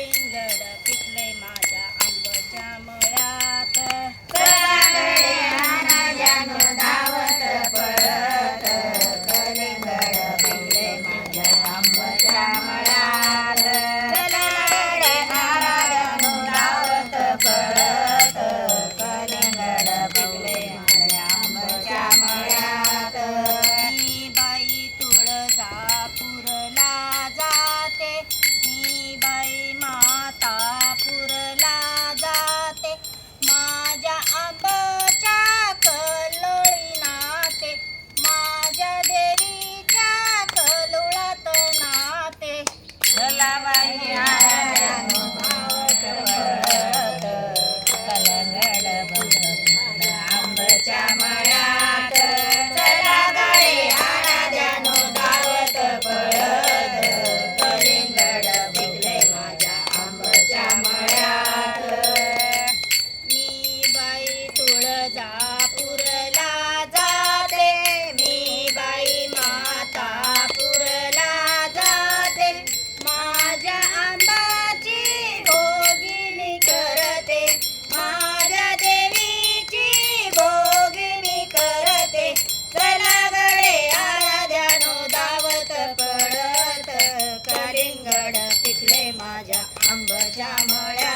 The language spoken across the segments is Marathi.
லிங்கடா उघड पिकले माझ्या आंबच्या मळ्या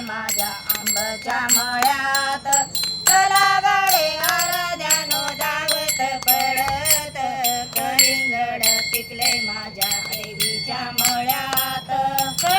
माझ्या आंबच्या मळ्यात. चला गडे आराध्यानो धावत पडत. कलिंगड पिकले माझ्या देवीच्या मळ्यात.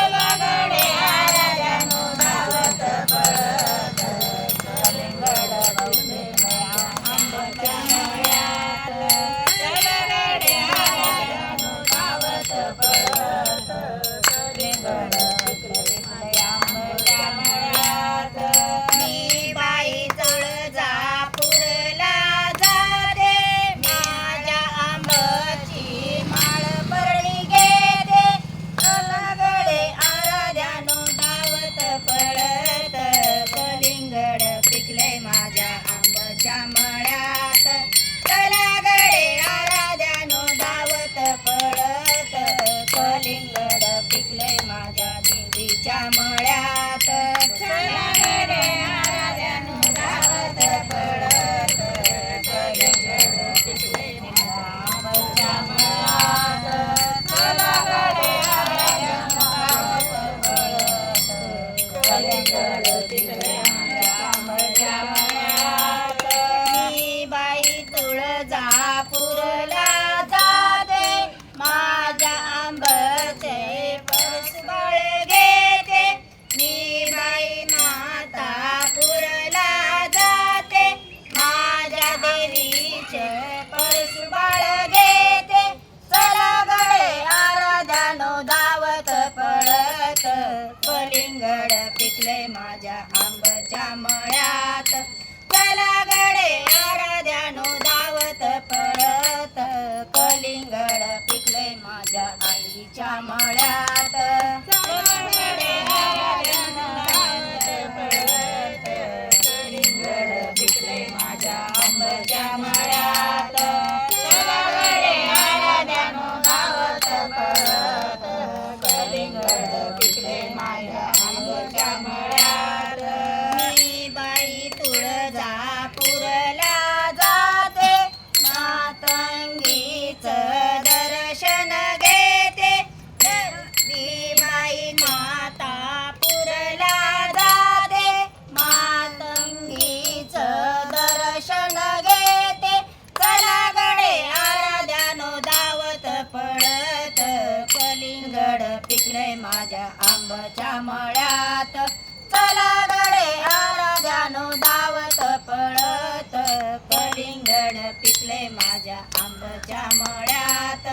पडत कलिंगड कलिंगड पिकले माझ्या आंबच्या मळ्यात. चला गडे आराध्यानो धावत पळत. कलिंगड पिकले माझ्या आईच्या मळ्यात. चला गडे पिकले माझ्या मळ्यात. माझ्या आंबच्या मळ्यात. चला गडे आराध्यानो धावत पळत. कलिंगड पिकले माझ्या आंबच्या मळ्यात.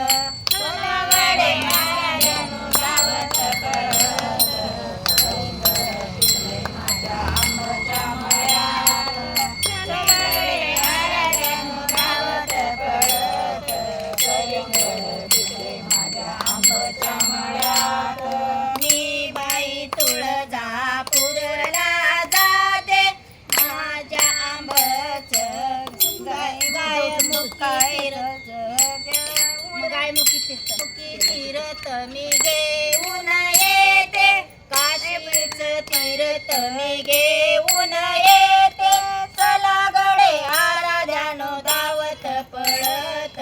तीर्थ मी घेऊन येते. काशीच तीर्थ मी घेऊन येते. चला गडे आराध्यानो धावत पळत.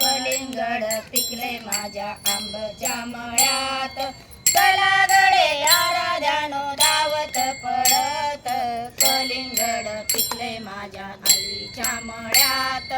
कलिंगड पिकले माझ्या आंबच्या मळ्यात. चला गडे आराध्यानो धावत पळत. कलिंगड पिकले माझ्या आईच्या मळ्यात.